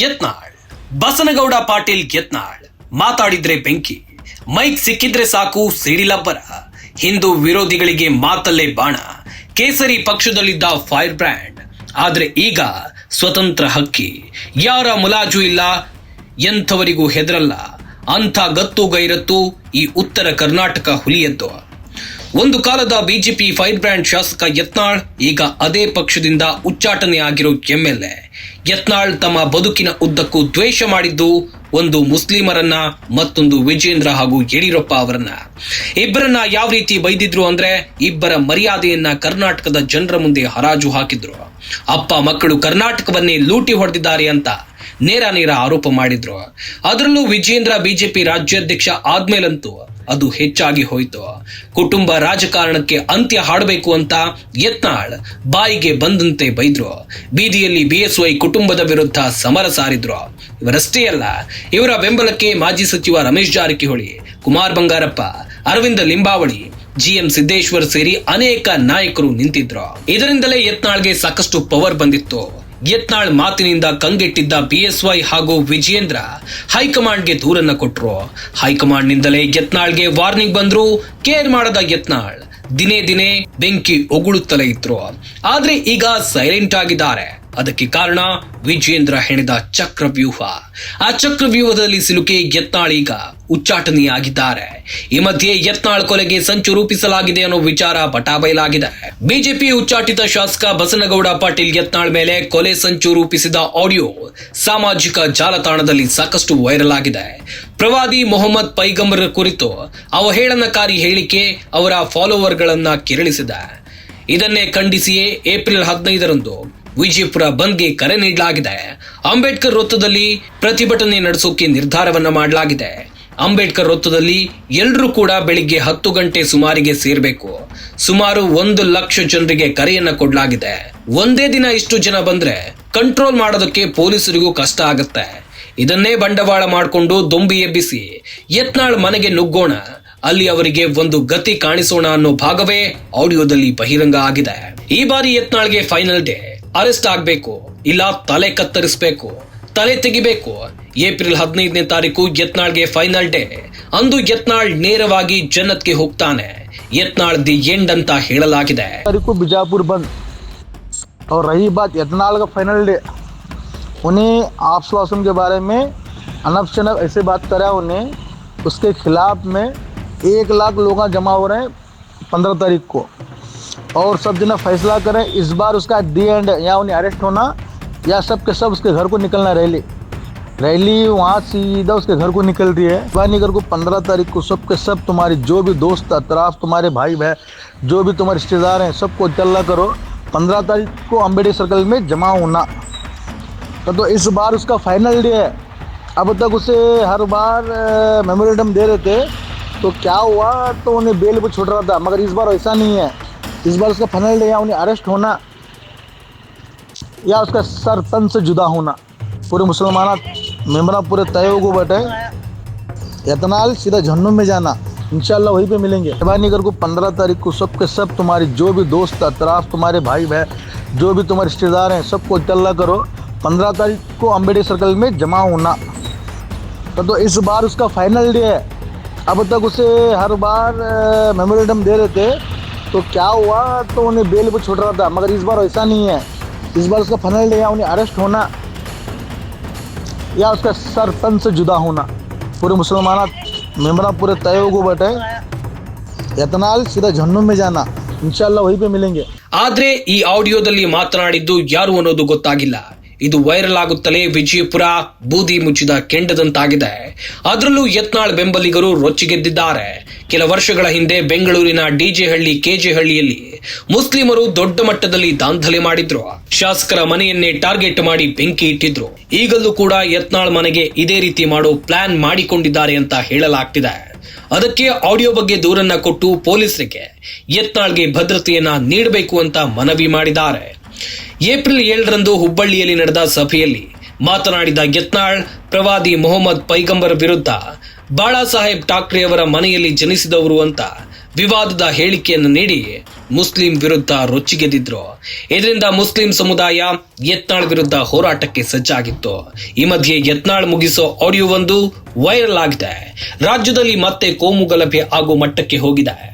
ಯತ್ನಾಳ್. ಬಸನಗೌಡ ಪಾಟೀಲ್ ಯತ್ನಾಳ್. ಮಾತಾಡಿದ್ರೆ ಬೆಂಕಿ. ಮೈಕ್ ಸಿಕ್ಕಿದ್ರೆ ಸಾಕು ಸಿಡಿಲಬ್ಬರ ಹಿಂದೂ ವಿರೋಧಿಗಳಿಗೆ ಮಾತಲ್ಲೇ ಬಾಣ. ಕೇಸರಿ ಪಕ್ಷದಲ್ಲಿದ್ದ ಫೈರ್ ಬ್ರ್ಯಾಂಡ್. ಆದ್ರೆ ಈಗ ಸ್ವತಂತ್ರ ಹಕ್ಕಿ. ಯಾರ ಮುಲಾಜು ಇಲ್ಲ, ಎಂಥವರಿಗೂ ಹೆದರಲ್ಲ. ಅಂಥ ಗತ್ತು ಗೈರತ್ತು ಈ ಉತ್ತರ ಕರ್ನಾಟಕ ಹುಲಿಯದ್ದು. ಒಂದು ಕಾಲದ ಬಿಜೆಪಿ ಫೈರ್ ಬ್ರ್ಯಾಂಡ್ ಶಾಸಕ ಯತ್ನಾಳ್, ಈಗ ಅದೇ ಪಕ್ಷದಿಂದ ಉಚ್ಚಾಟನೆ ಆಗಿರೋ ಎಂಎಲ್ಎ. ಯತ್ನಾಳ್ ತಮ್ಮ ಬದುಕಿನ ಉದ್ದಕ್ಕೂ ದ್ವೇಷ ಮಾಡಿದ್ದು ಒಂದು ಮುಸ್ಲಿಮರನ್ನ, ಮತ್ತೊಂದು ವಿಜೇಂದ್ರ ಹಾಗೂ ಯಡಿಯೂರಪ್ಪ ಅವರನ್ನ. ಇಬ್ಬರನ್ನ ಯಾವ ರೀತಿ ಬೈದಿದ್ರು ಅಂದ್ರೆ ಇಬ್ಬರ ಮರ್ಯಾದೆಯನ್ನ ಕರ್ನಾಟಕದ ಜನರ ಮುಂದೆ ಹರಾಜು ಹಾಕಿದ್ರು. ಅಪ್ಪ ಮಕ್ಕಳು ಕರ್ನಾಟಕವನ್ನೇ ಲೂಟಿ ಹೊಡೆದಿದ್ದಾರೆ ಅಂತ ನೇರ ನೇರ ಆರೋಪ ಮಾಡಿದ್ರು. ಅದರಲ್ಲೂ ವಿಜೇಂದ್ರ ಬಿಜೆಪಿ ರಾಜ್ಯಾಧ್ಯಕ್ಷ ಆದ್ಮೇಲಂತೂ ಅದು ಹೆಚ್ಚಾಗಿ ಹೋಯಿತು. ಕುಟುಂಬ ರಾಜಕಾರಣಕ್ಕೆ ಅಂತ್ಯ ಹಾಡಬೇಕು ಅಂತ ಯತ್ನಾಳ್ ಬಾಯಿಗೆ ಬಂದಂತೆ ಬೈದ್ರು. ಬೀದಿಯಲ್ಲಿ ಬಿಎಸ್ವೈ ಕುಟುಂಬದ ವಿರುದ್ಧ ಸಮರ ಸಾರಿದ್ರು. ಇವರಷ್ಟೇ ಅಲ್ಲ, ಇವರ ಬೆಂಬಲಕ್ಕೆ ಮಾಜಿ ಸಚಿವ ರಮೇಶ್ ಜಾರಕಿಹೊಳಿ, ಕುಮಾರ್ ಬಂಗಾರಪ್ಪ, ಅರವಿಂದ ಲಿಂಬಾವಳಿ, ಜಿಎಂ ಸಿದ್ದೇಶ್ವರ್ ಸೇರಿ ಅನೇಕ ನಾಯಕರು ನಿಂತಿದ್ರು. ಇದರಿಂದಲೇ ಯತ್ನಾಳ್ಗೆ ಸಾಕಷ್ಟು ಪವರ್ ಬಂದಿತ್ತು. ಯತ್ನಾಳ್ ಮಾತಿನಿಂದ ಕಂಗೆಟ್ಟಿದ್ದ ಬಿಎಸ್ವೈ ಹಾಗೂ ವಿಜಯೇಂದ್ರ ಹೈಕಮಾಂಡ್ಗೆ ದೂರನ್ನ ಕೊಟ್ರು. ಹೈಕಮಾಂಡ್ನಿಂದಲೇ ಯತ್ನಾಳ್ಗೆ ವಾರ್ನಿಂಗ್ ಬಂದ್ರು ಕೇರ್ ಮಾಡದ ಯತ್ನಾಳ್. ದಿನೇ ದಿನೇ ಬೆಂಕಿ ಒಗುಳುತ್ತಲೇ ಇದ್ರು. ಆದ್ರೆ ಈಗ ಸೈಲೆಂಟ್ ಆಗಿದ್ದಾರೆ. ಅದಕ್ಕೆ ಕಾರಣ ವಿಜೇಂದ್ರ ಹೆಣೆದ ಚಕ್ರವ್ಯೂಹ. ಆ ಚಕ್ರವ್ಯೂಹದಲ್ಲಿ ಸಿಲುಕಿ ಯತ್ನಾಳ್ ಈಗ ಉಚ್ಚಾಟನೆಯಾಗಿದ್ದಾರೆ. ಈ ಮಧ್ಯೆ ಯತ್ನಾಳ್ ಕೊಲೆಗೆ ಸಂಚು ರೂಪಿಸಲಾಗಿದೆ ಅನ್ನೋ ವಿಚಾರ ಬಟಾಬಯಲಾಗಿದೆ. ಬಿಜೆಪಿ ಉಚ್ಚಾಟಿತ ಶಾಸಕ ಬಸನಗೌಡ ಪಾಟೀಲ್ ಯತ್ನಾಳ್ ಮೇಲೆ ಕೊಲೆ ಸಂಚು ರೂಪಿಸಿದ ಆಡಿಯೋ ಸಾಮಾಜಿಕ ಜಾಲತಾಣದಲ್ಲಿ ಸಾಕಷ್ಟು ವೈರಲ್ ಆಗಿದೆ. ಪ್ರವಾದಿ ಮೊಹಮ್ಮದ್ ಪೈಗಂಬರ್ ಕುರಿತು ಅವಹೇಳನಕಾರಿ ಹೇಳಿಕೆ ಅವರ ಫಾಲೋವರ್ಗಳನ್ನ ಕೆರಳಿಸಿದೆ. ಇದನ್ನೇ ಖಂಡಿಸಿಯೇ ಏಪ್ರಿಲ್ ಹದಿನೈದರಂದು ವಿಜಯಪುರ ಬಂದ್ಗೆ ಕರೆ ನೀಡಲಾಗಿದೆ. ಅಂಬೇಡ್ಕರ್ ವೃತ್ತದಲ್ಲಿ ಪ್ರತಿಭಟನೆ ನಡೆಸೋಕೆ ನಿರ್ಧಾರವನ್ನ ಮಾಡಲಾಗಿದೆ. ಅಂಬೇಡ್ಕರ್ ವೃತ್ತದಲ್ಲಿ ಎಲ್ಲರೂ ಕೂಡ ಬೆಳಿಗ್ಗೆ ಹತ್ತು ಗಂಟೆ ಸುಮಾರಿಗೆ ಸೇರಬೇಕು. ಸುಮಾರು ಒಂದು ಲಕ್ಷ ಜನರಿಗೆ ಕರೆಯನ್ನ ಕೊಡಲಾಗಿದೆ. ಒಂದೇ ದಿನ ಇಷ್ಟು ಜನ ಬಂದ್ರೆ ಕಂಟ್ರೋಲ್ ಮಾಡೋದಕ್ಕೆ ಪೊಲೀಸರಿಗೂ ಕಷ್ಟ ಆಗುತ್ತೆ. ಇದನ್ನೇ ಬಂಡವಾಳ ಮಾಡಿಕೊಂಡು ದೊಂಬಿ ಎಬ್ಬಿಸಿ ಯತ್ನಾಳ್ ಮನೆಗೆ ನುಗ್ಗೋಣ. ಅಲ್ಲಿ ಅವರಿಗೆ ಒಂದು ಗತಿ ಕಾಣಿಸೋಣ ಅನ್ನೋ ಭಾಗವೇ ಆಡಿಯೋದಲ್ಲಿ ಬಹಿರಂಗ ಆಗಿದೆ. ಈ ಬಾರಿ ಯತ್ನಾಳ್ಗೆ ಫೈನಲ್ ಡೇ. ಅರೆಸ್ಟ್ ಆಗ್ಬೇಕು ಇಲ್ಲ ತಲೆ ಕತ್ತರಿಸಬೇಕು ತಲೆ ತೆಗಿಬೇಕು ಏಪ್ರಿಲ್ ಹದಿನೈದನೇ ತಾರೀಕು ಯತ್ನಾಳ್ಗೆ ಫೈನಲ್ ಡೇ ಅಂದು ಯತ್ನಾಳ್ ನೇರವಾಗಿ ಜನ್ನತ್ಗೆ ಹೋಗ್ತಾನೆ ಯತ್ನಾಳ್ ದಿ ಎಂಡ್ ಅಂತ ಹೇಳಲಾಗಿದೆ तारीख को बीजापुर बंद और रही बात यतनाल का फाइनल डे उन्हें आश्वासन के बारे में अनब शनब ऐसे बात करा उन्हें उसके खिलाफ में एक लाख लोग जमा हो रहे हैं पंद्रह तारीख को और सब जना फैसला करें इस बार उसका डी एंड या उन्हें अरेस्ट होना या सब के सब उसके घर को निकलना रैली। रैली वहाँ सीधा उसके घर को निकल रही है। वानीगर को पंद्रह तारीख को सब के सब तुम्हारी जो भी दोस्त अतराफ तुम्हारे भाई बहन जो भी तुम्हारे रिश्तेदार हैं सबको चलना करो पंद्रह तारीख को अंबेडकर सर्कल में जमा होना। तो, तो इस बार उसका फाइनल डे है। अब तक उसे हर बार मेमोरेंडम दे रहे थे। तो क्या हुआ तो उन्हें बेल पर छूट रहा था। मगर इस बार ऐसा नहीं है। इस बार उसका फाइनल डे या उन्हें अरेस्ट होना या उसका सर तन से जुदा होना। पूरे मुसलमान मेमरा पूरे तय को बैठे यतनाल सीधा जहन्नुम में जाना। इंशाल्लाह वहीं पे मिलेंगे। मेहरबानीगर को पंद्रह तारीख को सब के सब तुम्हारी जो भी दोस्त अतराफ तुम्हारे भाई बहन जो भी तुम्हारे रिश्तेदार हैं सबको चलना करो पंद्रह तारीख को अंबेडकर सर्कल में जमा होना। तो, तो इस बार उसका फाइनल डे है। अब तक उसे हर बार मेमोरेंडम दे रहे थे। तो क्या हुआ तो उन्हें बेल पर छूट रहा था मगर इस बार ऐसा नहीं है इस बार उसका फाइनल डे या उन्हें अरेस्ट होना या उसका सर तन से जुदा होना पूरे मुसलमान मेमरा पूरे तय को बैठे यतनाल सीधा जहन्नुम में जाना इंशाल्लाह वहीं पे मिलेंगे ಆದ್ರೆ ಈ ಆಡಿಯೋದಲ್ಲಿ ಮಾತನಾಡಿದ್ದು ಯಾರು ಅನ್ನೋದು ಗೊತ್ತಾಗಿಲ್ಲ ಇದು ವೈರಲ್ ಆಗುತ್ತಲೇ ವಿಜಯಪುರ ಬೂದಿ ಮುಚ್ಚಿದ ಕೆಂಡದಂತಾಗಿದೆ. ಅದರಲ್ಲೂ ಯತ್ನಾಳ್ ಬೆಂಬಲಿಗರು ರೊಚ್ಚಿಗೆದ್ದಿದ್ದಾರೆ. ಕೆಲ ವರ್ಷಗಳ ಹಿಂದೆ ಬೆಂಗಳೂರಿನ ಡಿಜೆ ಹಳ್ಳಿ ಕೆಜೆ ಹಳ್ಳಿಯಲ್ಲಿ ಮುಸ್ಲಿಮರು ದೊಡ್ಡ ಮಟ್ಟದಲ್ಲಿ ದಾಂಧಲೆ ಮಾಡಿದ್ರು. ಶಾಸಕರ ಮನೆಯನ್ನೇ ಟಾರ್ಗೆಟ್ ಮಾಡಿ ಬೆಂಕಿ ಇಟ್ಟಿದ್ರು. ಈಗಲೂ ಕೂಡ ಯತ್ನಾಳ್ ಮನೆಗೆ ಇದೇ ರೀತಿ ಮಾಡೋ ಪ್ಲಾನ್ ಮಾಡಿಕೊಂಡಿದ್ದಾರೆ ಅಂತ ಹೇಳಲಾಗ್ತಿದೆ. ಅದಕ್ಕೆ ಆಡಿಯೋ ಬಗ್ಗೆ ದೂರನ್ನ ಕೊಟ್ಟು ಪೊಲೀಸರಿಗೆ ಯತ್ನಾಳ್ಗೆ ಭದ್ರತೆಯನ್ನ ನೀಡಬೇಕು ಅಂತ ಮನವಿ ಮಾಡಿದ್ದಾರೆ. ಏಪ್ರಿಲ್ ಏಳರಂದು ಹುಬ್ಬಳ್ಳಿಯಲ್ಲಿ ನಡೆದ ಸಭೆಯಲ್ಲಿ ಮಾತನಾಡಿದ ಯತ್ನಾಳ್, ಪ್ರವಾದಿ ಮೊಹಮ್ಮದ್ ಪೈಗಂಬರ್ ವಿರುದ್ಧ ಬಾಳಾ ಸಾಹೇಬ್ ಠಾಕ್ರೆ ಅವರ ಮನೆಯಲ್ಲಿ ಜನಿಸಿದವರು ಅಂತ ವಿವಾದದ ಹೇಳಿಕೆಯನ್ನು ನೀಡಿ ಮುಸ್ಲಿಂ ವಿರುದ್ಧ ರೊಚ್ಚಿಗೆದ್ದಿದ್ರು. ಇದರಿಂದ ಮುಸ್ಲಿಂ ಸಮುದಾಯ ಯತ್ನಾಳ್ ವಿರುದ್ಧ ಹೋರಾಟಕ್ಕೆ ಸಜ್ಜಾಗಿತ್ತು. ಈ ಮಧ್ಯೆ ಯತ್ನಾಳ್ ಮುಗಿಸೋ ಆಡಿಯೋ ಒಂದು ವೈರಲ್ ಆಗಿದೆ. ರಾಜ್ಯದಲ್ಲಿ ಮತ್ತೆ ಕೋಮು ಗಲಭೆ ಆಗೋ ಮಟ್ಟಕ್ಕೆ ಹೋಗಿದೆ.